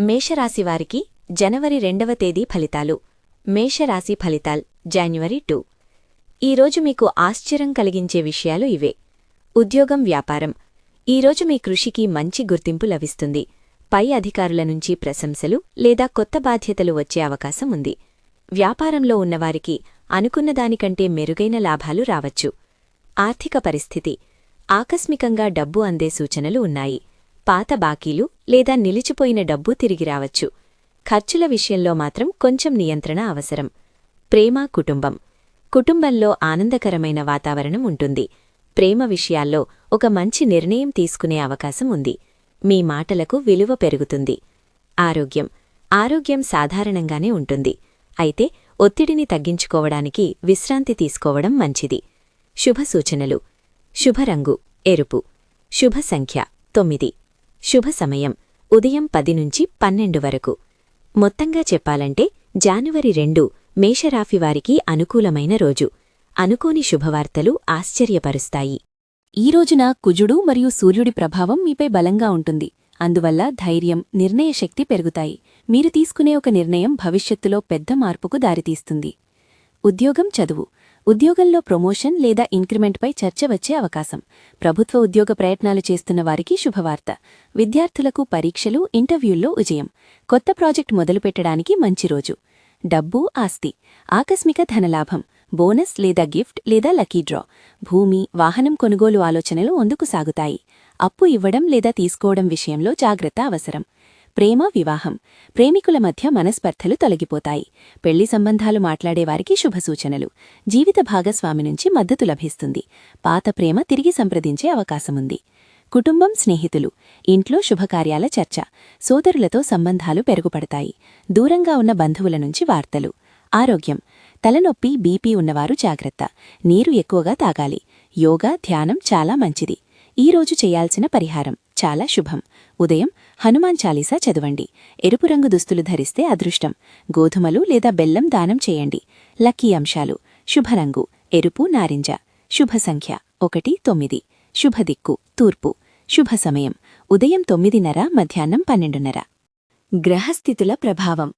మేషరాశివారికి జనవరి రెండవ తేదీ ఫలితాలు. మేషరాశి ఫలితాల్ జాన్యువరి టూ. ఈరోజు మీకు ఆశ్చర్యం కలిగించే విషయాలు ఇవే. ఉద్యోగం వ్యాపారం. ఈరోజు మీ కృషికి మంచి గుర్తింపు లభిస్తుంది. పై అధికారుల నుంచి ప్రశంసలు లేదా కొత్త బాధ్యతలు వచ్చే అవకాశం ఉంది. వ్యాపారంలో ఉన్నవారికి అనుకున్న దానికంటే మెరుగైన లాభాలు రావచ్చు. ఆర్థిక పరిస్థితి. ఆకస్మికంగా డబ్బు అందే సూచనలు ఉన్నాయి. పాత బాకీలు లేదా నిలిచిపోయిన డబ్బు తిరిగి రావచ్చు. ఖర్చుల విషయంలో మాత్రం కొంచెం నియంత్రణ అవసరం. ప్రేమ కుటుంబం. కుటుంబంలో ఆనందకరమైన వాతావరణం ఉంటుంది. ప్రేమ విషయాల్లో ఒక మంచి నిర్ణయం తీసుకునే అవకాశం ఉంది. మీ మాటలకు విలువ పెరుగుతుంది. ఆరోగ్యం. ఆరోగ్యం సాధారణంగానే ఉంటుంది. అయితే ఒత్తిడిని తగ్గించుకోవడానికి విశ్రాంతి తీసుకోవడం మంచిది. శుభ సూచనలు. శుభరంగు ఎరుపు. శుభ సంఖ్య. తొమ్మిది. శుభ సమయం. ఉదయం పది నుంచి పన్నెండు వరకు. మొత్తంగా చెప్పాలంటే జానువరి రెండు మేషరాఫివారికి అనుకూలమైన రోజు. అనుకోని శుభవార్తలు ఆశ్చర్యపరుస్తాయి. ఈ రోజున కుజుడు మరియు సూర్యుడి ప్రభావం మీపై బలంగా ఉంటుంది. అందువల్ల ధైర్యం నిర్ణయశక్తి పెరుగుతాయి. మీరు తీసుకునే ఒక నిర్ణయం భవిష్యత్తులో పెద్ద మార్పుకు దారితీస్తుంది. ఉద్యోగం చదువు. ఉద్యోగంలో ప్రమోషన్ లేదా ఇంక్రిమెంట్పై చర్చ వచ్చే అవకాశం. ప్రభుత్వ ఉద్యోగ ప్రయత్నాలు చేస్తున్న వారికి శుభవార్త. విద్యార్థులకు పరీక్షలు ఇంటర్వ్యూల్లో విజయం. కొత్త ప్రాజెక్ట్ మొదలుపెట్టడానికి మంచి రోజు. డబ్బు ఆస్తి. ఆకస్మిక ధనలాభం. బోనస్ లేదా గిఫ్ట్ లేదా లకీ డ్రా. భూమి వాహనం కొనుగోలు ఆలోచనలు అందుకు సాగుతాయి. అప్పు ఇవ్వడం లేదా తీసుకోవడం విషయంలో జాగ్రత్త అవసరం. ప్రేమ వివాహం. ప్రేమికుల మధ్య మనస్పర్ధలు తొలగిపోతాయి. పెళ్ళి సంబంధాలు మాట్లాడేవారికి శుభసూచనలు. జీవిత భాగస్వామి నుంచి మద్దతు లభిస్తుంది. పాత ప్రేమ తిరిగి సంప్రదించే అవకాశముంది. కుటుంబం స్నేహితులు. ఇంట్లో శుభకార్యాల చర్చ. సోదరులతో సంబంధాలు పెరుగుపడతాయి. దూరంగా ఉన్న బంధువుల నుంచి వార్తలు. ఆరోగ్యం. తలనొప్పి బీపీ ఉన్నవారు జాగ్రత్త. నీరు ఎక్కువగా తాగాలి. యోగా ధ్యానం చాలా మంచిది. ఈ రోజు చేయాల్సిన పరిహారం. చాలా శుభం. ఉదయం హనుమాన్ చాలీసా చదవండి. ఎరుపు రంగు దుస్తులు ధరిస్తే అదృష్టం. గోధుమలు లేదా బెల్లం దానం చేయండి. లక్కీ అంశాలు. శుభరంగు. ఎరుపు నారింజ. శుభ సంఖ్య ఒకటి తొమ్మిది. శుభదిక్కు తూర్పు. శుభ సమయం. ఉదయం తొమ్మిదిన్నర మధ్యాహ్నం పన్నెండున్నర. గ్రహస్థితుల ప్రభావం.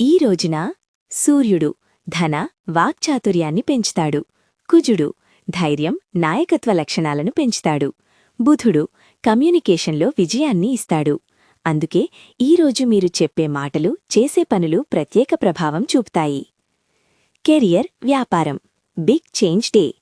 ఈ రోజున సూర్యుడు ధన వాక్చాతుర్యాన్ని పెంచుతాడు. కుజుడు ధైర్యం నాయకత్వ లక్షణాలను పెంచుతాడు. బుధుడు కమ్యూనికేషన్లో విజయాన్ని ఇస్తాడు. అందుకే ఈరోజు మీరు చెప్పే మాటలు చేసే పనులు ప్రత్యేక ప్రభావం చూపుతాయి. కెరియర్ వ్యాపారం. Big change day.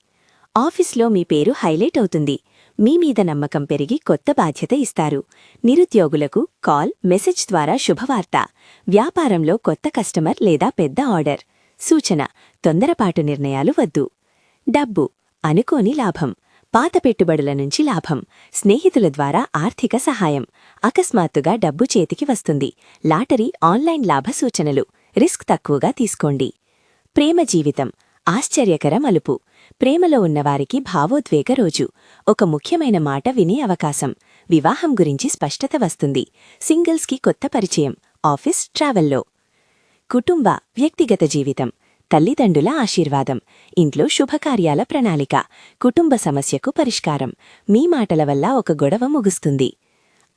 ఆఫీస్లో మీ పేరు హైలైట్ అవుతుంది. మీ మీద నమ్మకం పెరిగి కొత్త బాధ్యత ఇస్తారు. నిరుద్యోగులకు కాల్ మెసేజ్ ద్వారా శుభవార్త. వ్యాపారంలో కొత్త కస్టమర్ లేదా పెద్ద ఆర్డర్. సూచన తొందరపాటు నిర్ణయాలు వద్దు. డబ్బు అనుకోని లాభం. పాత పెట్టుబడుల నుంచి లాభం. స్నేహితుల ద్వారా ఆర్థిక సహాయం. అకస్మాత్తుగా డబ్బు చేతికి వస్తుంది. లాటరీ ఆన్లైన్ లాభ సూచనలు. రిస్క్ తక్కువగా తీసుకోండి. ప్రేమ జీవితం. ఆశ్చర్యకర మలుపు. ప్రేమలో ఉన్నవారికి భావోద్వేగ రోజు. ఒక ముఖ్యమైన మాట వినే అవకాశం. వివాహం గురించి స్పష్టత వస్తుంది. సింగిల్స్కి కొత్త పరిచయం. ఆఫీస్ ట్రావెల్లో. కుటుంబ వ్యక్తిగత జీవితం. తల్లిదండ్రుల ఆశీర్వాదం. ఇంట్లో శుభకార్యాల ప్రణాళిక. కుటుంబ సమస్యకు పరిష్కారం. మీ మాటల వల్ల ఒక గొడవ ముగుస్తుంది.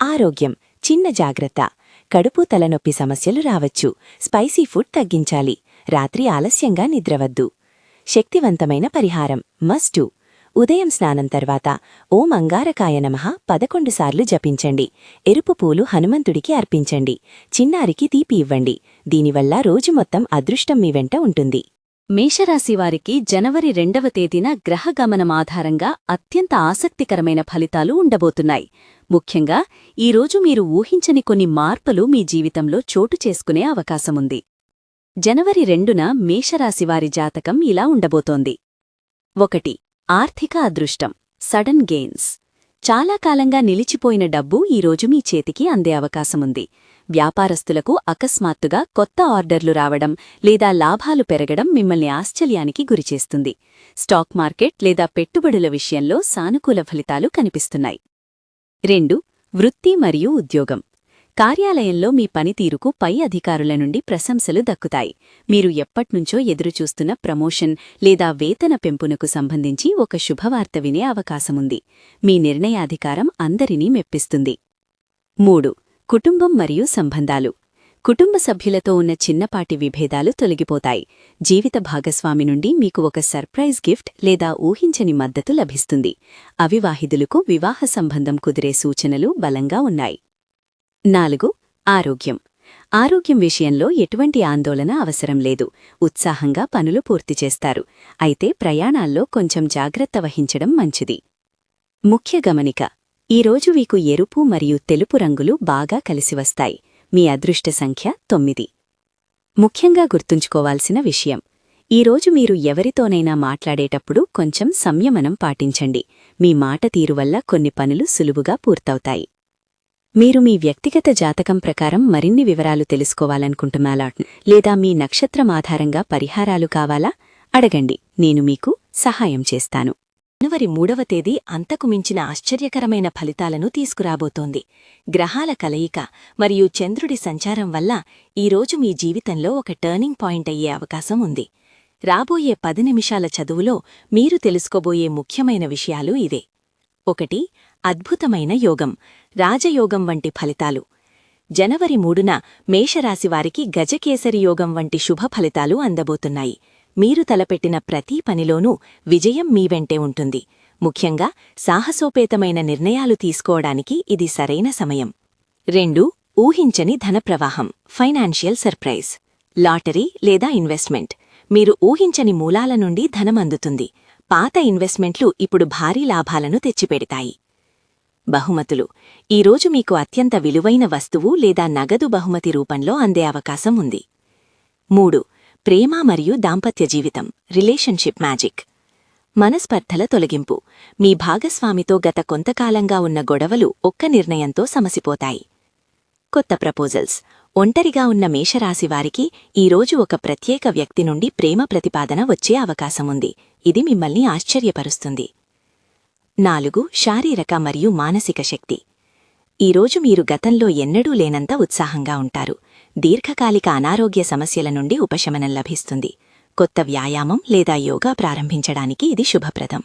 ఆరోగ్యం. చిన్న జాగ్రత్త. కడుపు తలనొప్పి సమస్యలు రావచ్చు. స్పైసీ ఫుడ్ తగ్గించాలి. రాత్రి ఆలస్యంగా నిద్రవద్దు. శక్తివంతమైన పరిహారం. మస్టు ఉదయం స్నానం తర్వాత ఓం అంగారకాయ నమః పదకొండు సార్లు జపించండి. ఎరుపు పూలు హనుమంతుడికి అర్పించండి. చిన్నారికి తీపి ఇవ్వండి. దీనివల్ల రోజు మొత్తం అదృష్టం మీ వెంట ఉంటుంది. మేషరాశివారికి జనవరి రెండవ తేదీన గ్రహగమనం ఆధారంగా అత్యంత ఆసక్తికరమైన ఫలితాలు ఉండబోతున్నాయి. ముఖ్యంగా ఈరోజు మీరు ఊహించని కొన్ని మార్పులు మీ జీవితంలో చోటు చేసుకునే అవకాశముంది జనవరి రెండున మేషరాశివారి జాతకం ఇలా ఉండబోతోంది. ఒకటి ఆర్థిక అదృష్టం. Sudden gains. చాలా కాలంగా నిలిచిపోయిన డబ్బు ఈరోజు మీ చేతికి అందే అవకాశముంది. వ్యాపారస్తులకు అకస్మాత్తుగా కొత్త ఆర్డర్లు రావడం లేదా లాభాలు పెరగడం మిమ్మల్ని ఆశ్చర్యానికి గురిచేస్తుంది. స్టాక్ మార్కెట్ లేదా పెట్టుబడుల విషయంలో సానుకూల ఫలితాలు కనిపిస్తున్నాయి. రెండు వృత్తి మరియు ఉద్యోగం. కార్యాలయంలో మీ పనితీరుకు పై అధికారుల నుండి ప్రశంసలు దక్కుతాయి. మీరు ఎప్పట్నుంచో ఎదురుచూస్తున్న ప్రమోషన్ లేదా వేతన పెంపునకు సంబంధించి ఒక శుభవార్త వినే అవకాశముంది. మీ నిర్ణయాధికారం అందరినీ మెప్పిస్తుంది. మూడు. కుటుంబం మరియు సంబంధాలు. కుటుంబ సభ్యులతో ఉన్న చిన్నపాటి విభేదాలు తొలగిపోతాయి. జీవిత భాగస్వామి నుండి మీకు ఒక సర్ప్రైజ్ గిఫ్ట్ లేదా ఊహించని మద్దతు లభిస్తుంది. అవివాహితులకు వివాహ సంబంధం కుదిరే సూచనలు బలంగా ఉన్నాయి. నాలుగు ఆరోగ్యం. ఆరోగ్యం విషయంలో ఎటువంటి ఆందోళన అవసరం లేదు. ఉత్సాహంగా పనులు పూర్తి చేస్తారు. అయితే ప్రయాణాల్లో కొంచెం జాగ్రత్త వహించడం మంచిది. ముఖ్య గమనిక ఈరోజు మీకు ఎరుపు మరియు తెలుపు రంగులు బాగా కలిసివస్తాయి మీ అదృష్ట సంఖ్య తొమ్మిది. ముఖ్యంగా గుర్తుంచుకోవాల్సిన విషయం ఈరోజు మీరు ఎవరితోనైనా మాట్లాడేటప్పుడు కొంచెం సంయమనం పాటించండి. మీ మాట తీరు వల్ల కొన్ని పనులు సులువుగా పూర్తవుతాయి. మీరు మీ వ్యక్తిగత జాతకం ప్రకారం మరిన్ని వివరాలు తెలుసుకోవాలనుకుంటున్నారా లేదా మీ నక్షత్రం ఆధారంగా పరిహారాలు కావాలా? అడగండి. నేను మీకు సహాయం చేస్తాను. జనవరి మూడవ తేదీ అంతకు మించిన ఆశ్చర్యకరమైన ఫలితాలను తీసుకురాబోతోంది. గ్రహాల కలయిక మరియు చంద్రుడి సంచారం వల్ల ఈరోజు మీ జీవితంలో ఒక టర్నింగ్ పాయింట్ అయ్యే అవకాశం ఉంది. రాబోయే పది నిమిషాల చదువులో మీరు తెలుసుకోబోయే ముఖ్యమైన విషయాలు ఇదే ఒకటి అద్భుతమైన యోగం రాజయోగం వంటి ఫలితాలు. జనవరి మూడున మేషరాశివారికి గజకేసరి యోగం వంటి శుభ ఫలితాలు అందబోతున్నాయి. మీరు తలపెట్టిన ప్రతి పనిలోనూ విజయం మీ వెంటే ఉంటుంది. ముఖ్యంగా సాహసోపేతమైన నిర్ణయాలు తీసుకోవడానికి ఇది సరైన సమయం. రెండు ఊహించని ధనప్రవాహం ఫైనాన్షియల్ సర్ప్రైజ్. లాటరీ లేదా ఇన్వెస్ట్మెంట్. మీరు ఊహించని మూలాల నుండి ధనం అందుతుంది పాత ఇన్వెస్ట్మెంట్లు ఇప్పుడు భారీ లాభాలను తెచ్చిపెడతాయి. బహుమతులు. ఈరోజు మీకు అత్యంత విలువైన వస్తువు లేదా నగదు బహుమతి రూపంలో అందే అవకాశం ఉంది. మూడు ప్రేమ మరియు దాంపత్య జీవితం రిలేషన్షిప్ మ్యాజిక్. మనస్పర్ధల తొలగింపు. మీ భాగస్వామితో గత కొంతకాలంగా ఉన్న గొడవలు ఒక్క నిర్ణయంతో సమసిపోతాయి. కొత్త ప్రపోజల్స్. ఒంటరిగా ఉన్న మేషరాశివారికి ఈరోజు ఒక ప్రత్యేక వ్యక్తి నుండి ప్రేమ ప్రతిపాదన వచ్చే అవకాశముంది ఇది మిమ్మల్ని ఆశ్చర్యపరుస్తుంది. నాలుగు శారీరక మరియు మానసిక శక్తి. ఈరోజు మీరు గతంలో ఎన్నడూ లేనంత ఉత్సాహంగా ఉంటారు. దీర్ఘకాలిక అనారోగ్య సమస్యల నుండి ఉపశమనం లభిస్తుంది. కొత్త వ్యాయామం లేదా యోగా ప్రారంభించడానికి ఇది శుభప్రదం.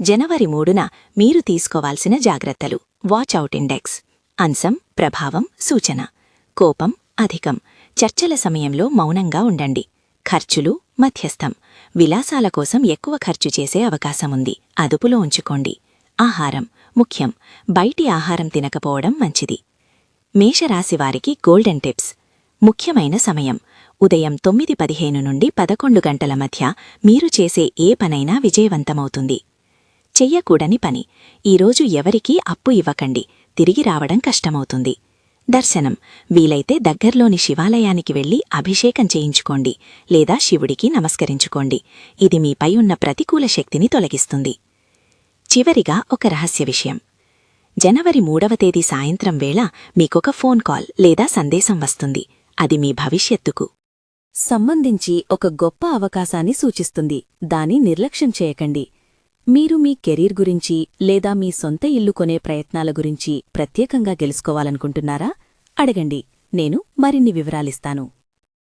జనవరి మూడున మీరు తీసుకోవాల్సిన జాగ్రత్తలు. వాచ్అవుట్ ఇండెక్స్ అంశం ప్రభావం సూచన. కోపం అధికం. చర్చల సమయంలో మౌనంగా ఉండండి. ఖర్చులు మధ్యస్థం. విలాసాల కోసం ఎక్కువ ఖర్చు చేసే అవకాశముంది. అదుపులో ఉంచుకోండి. ఆహారం. ముఖ్యం. బయటి ఆహారం తినకపోవడం మంచిది. మేషరాశివారికి గోల్డెన్ టిప్స్. ముఖ్యమైన సమయం. ఉదయం తొమ్మిది పదిహేను నుండి పదకొండు గంటల మధ్య మీరు చేసే ఏ పనైనా విజయవంతమవుతుంది. చెయ్యకూడని పని. ఈరోజు ఎవరికీ అప్పు ఇవ్వకండి. తిరిగి రావడం కష్టమవుతుంది. దర్శనం. వీలైతే దగ్గర్లోని శివాలయానికి వెళ్ళి అభిషేకం చేయించుకోండి లేదా శివుడికి నమస్కరించుకోండి. ఇది మీపై ఉన్న ప్రతికూల శక్తిని తొలగిస్తుంది. చివరిగా ఒక రహస్య విషయం. జనవరి మూడవ తేదీ సాయంత్రం వేళ మీకొక ఫోన్ కాల్ లేదా సందేశం వస్తుంది. అది మీ భవిష్యత్తుకు సంబంధించి ఒక గొప్ప అవకాశాన్ని సూచిస్తుంది. దాని నిర్లక్ష్యం చేయకండి. మీరు మీ కెరీర్ గురించి లేదా మీ సొంత ఇల్లు కొనే ప్రయత్నాల గురించి ప్రత్యేకంగా గెలుసుకోవాలనుకుంటున్నారా? అడగండి. నేను మరిన్ని వివరాలిస్తాను.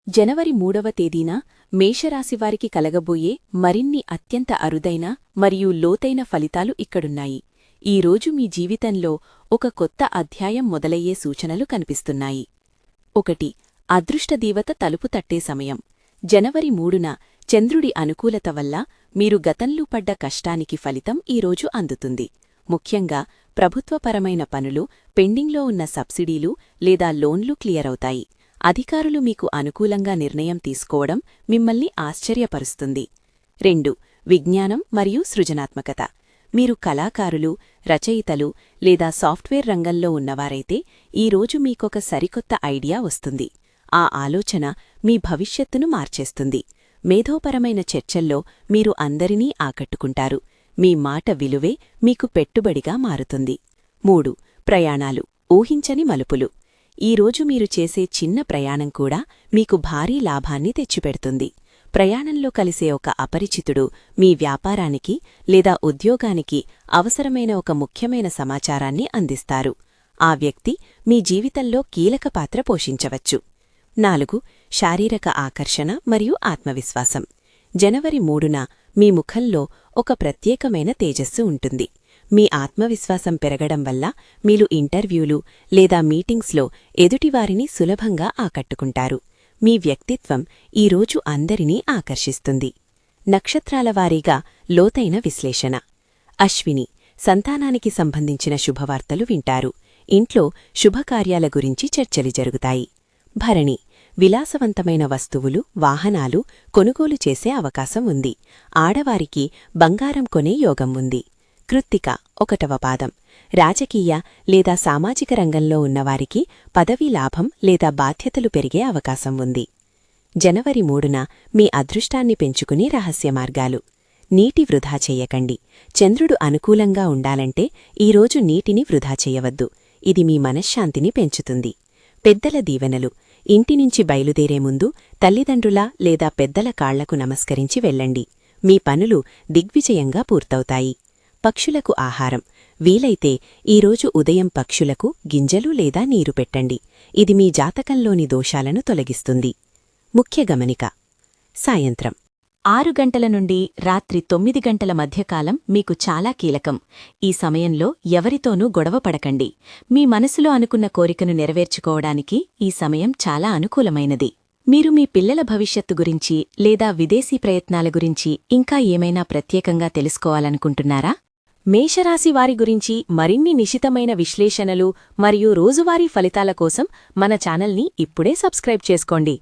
జనవరి మూడవ తేదీన మేషరాశివారికి కలగబోయే మరిన్ని అత్యంత అరుదైన మరియు లోతైన ఫలితాలు ఇక్కడున్నాయి. ఈ రోజు మీ జీవితంలో ఒక కొత్త అధ్యాయం మొదలయ్యే సూచనలు కనిపిస్తున్నాయి. ఒకటి అదృష్టదీవత తలుపు తట్టే సమయం. జనవరి మూడున చంద్రుడి అనుకూలత వల్ల మీరు గతంలో పడ్డ కష్టానికి ఫలితం ఈరోజు అందుతుంది. ముఖ్యంగా ప్రభుత్వపరమైన పనులు పెండింగ్లో ఉన్న సబ్సిడీలు లేదా లోన్లు క్లియరవుతాయి. అధికారులు మీకు అనుకూలంగా నిర్ణయం తీసుకోవడం మిమ్మల్ని ఆశ్చర్యపరుస్తుంది. రెండు విజ్ఞానం మరియు సృజనాత్మకత. మీరు కళాకారులు రచయితలు లేదా సాఫ్ట్వేర్ రంగంలో ఉన్నవారైతే ఈరోజు మీకొక సరికొత్త ఐడియా వస్తుంది. ఆ ఆలోచన మీ భవిష్యత్తును మార్చేస్తుంది. మేధోపరమైన చర్చల్లో మీరు అందరినీ ఆకట్టుకుంటారు. మీ మాట విలువే మీకు పెట్టుబడిగా మారుతుంది. మూడు ప్రయాణాలు. ఊహించని మలుపులు. ఈరోజు మీరు చేసే చిన్న ప్రయాణం కూడా మీకు భారీ లాభాన్ని తెచ్చిపెడుతుంది. ప్రయాణంలో కలిసే ఒక అపరిచితుడు మీ వ్యాపారానికి లేదా ఉద్యోగానికి అవసరమైన ఒక ముఖ్యమైన సమాచారాన్ని అందిస్తారు. ఆ వ్యక్తి మీ జీవితంలో కీలక పాత్ర పోషించవచ్చు. నాలుగు శారీరక ఆకర్షణ మరియు ఆత్మవిశ్వాసం. జనవరి మూడున మీ ముఖంలో ఒక ప్రత్యేకమైన తేజస్సు ఉంటుంది. మీ ఆత్మవిశ్వాసం పెరగడం వల్ల మీరు ఇంటర్వ్యూలు లేదా మీటింగ్స్లో ఎదుటివారిని సులభంగా ఆకట్టుకుంటారు. మీ వ్యక్తిత్వం ఈరోజు అందరినీ ఆకర్షిస్తుంది. నక్షత్రాల వారీగా లోతైన విశ్లేషణ. అశ్విని సంతానానికి సంబంధించిన శుభవార్తలు వింటారు. ఇంట్లో శుభకార్యాల గురించి చర్చలు జరుగుతాయి. భరణి విలాసవంతమైన వస్తువులు వాహనాలు కొనుగోలు చేసే అవకాశం ఉంది. ఆడవారికి బంగారం కొనే యోగం ఉంది. కృత్తిక ఒకటవ పాదం. రాజకీయ లేదా సామాజిక రంగంలో ఉన్నవారికి పదవీ లాభం లేదా బాధ్యతలు పెరిగే అవకాశం ఉంది. జనవరి మూడున మీ అదృష్టాన్ని పెంచుకునే రహస్య మార్గాలు. నీటి వృధా చెయ్యకండి చంద్రుడు అనుకూలంగా ఉండాలంటే ఈరోజు నీటిని వృధా చెయ్యవద్దు ఇది మీ మనశ్శాంతిని పెంచుతుంది. పెద్దల దీవెనలు. ఇంటినుంచి బయలుదేరే ముందు తల్లిదండ్రుల లేదా పెద్దల కాళ్ళకు నమస్కరించి వెళ్ళండి. మీ పనులు దిగ్విజయంగా పూర్తవుతాయి. పక్షులకు ఆహారం. వీలైతే ఈరోజు ఉదయం పక్షులకు గింజలు లేదా నీరు పెట్టండి. ఇది మీ జాతకంలోని దోషాలను తొలగిస్తుంది. ముఖ్య గమనిక. సాయంత్రం. ఆరు గంటల నుండి రాత్రి తొమ్మిది గంటల మధ్యకాలం మీకు చాలా కీలకం. ఈ సమయంలో ఎవరితోనూ గొడవపడకండి మీ మనసులో అనుకున్న కోరికను నెరవేర్చుకోవడానికి ఈ సమయం చాలా అనుకూలమైనది. మీరు మీ పిల్లల భవిష్యత్తు గురించి లేదా విదేశీ ప్రయత్నాల గురించి ఇంకా ఏమైనా ప్రత్యేకంగా తెలుసుకోవాలనుకుంటున్నారా? మేషరాశి వారి గురించి మరిన్ని నిశితమైన విశ్లేషణలు మరియు రోజువారీ ఫలితాల కోసం మన ఛానల్ని ఇప్పుడే సబ్స్క్రైబ్ చేసుకోండి.